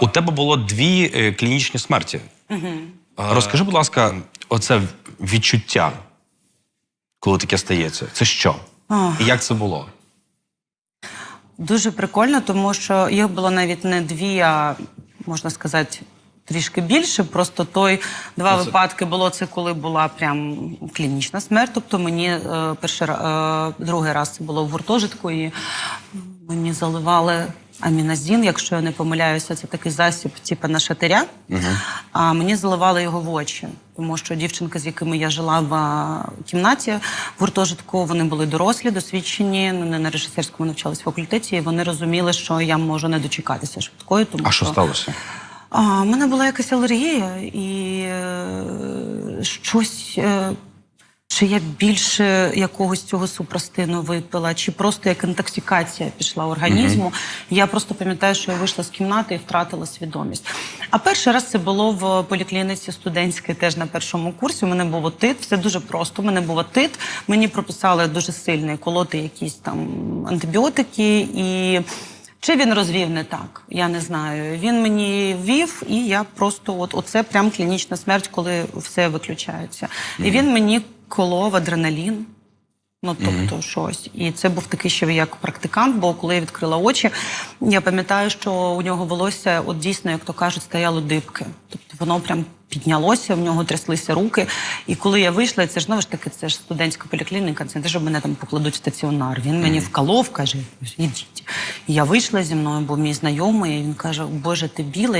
У тебе було дві е, клінічні смерті. Розкажи, будь ласка, оце відчуття, коли таке стається. Це що? І як це було? Дуже прикольно, тому що їх було навіть не дві, а можна сказати. Трішки більше, просто той два це- випадки було це, коли була прям клінічна смерть. Тобто мені е, перший е, другий раз це було в гуртожитку, і мені заливали аміназін, якщо я не помиляюся, це такий засіб, типу на шатиря. А мені заливали його в очі, тому що дівчинка, з якими я жила в кімнаті в гуртожитку, вони були дорослі, досвідчені, ну, не на режисерському навчались факультеті, і вони розуміли, що я можу не дочекатися швидкої. Тому А що сталося? а, в мене була якась алергія і е, щось. Чи я більше якогось цього супрастину випила, чи просто як інтоксикація пішла організму. Я просто пам'ятаю, що я вийшла з кімнати і втратила свідомість. А перший раз це було в поліклініці студентській, теж на першому курсі. У мене був отит, все дуже просто. У мене був отит. Мені прописали дуже сильний колоти якісь там антибіотики і. Чи він розвів не так? Я не знаю. Він мені ввів, і я просто от оце прям клінічна смерть, коли все виключається. І він мені колов адреналін. Ну, тобто, щось. І це був такий ще як практикант, бо коли я відкрила очі, я пам'ятаю, що у нього волосся, от дійсно, як то кажуть, стояло дибки. Тобто воно прям піднялося, в нього тряслися руки. І коли я вийшла, це ж знову ж таки, це ж студентська поліклініка, це не те, що мене там покладуть в стаціонар. Він мені вколов, каже, ідіть. І я вийшла зі мною, був мій знайомий, і він каже: Боже, ти білий.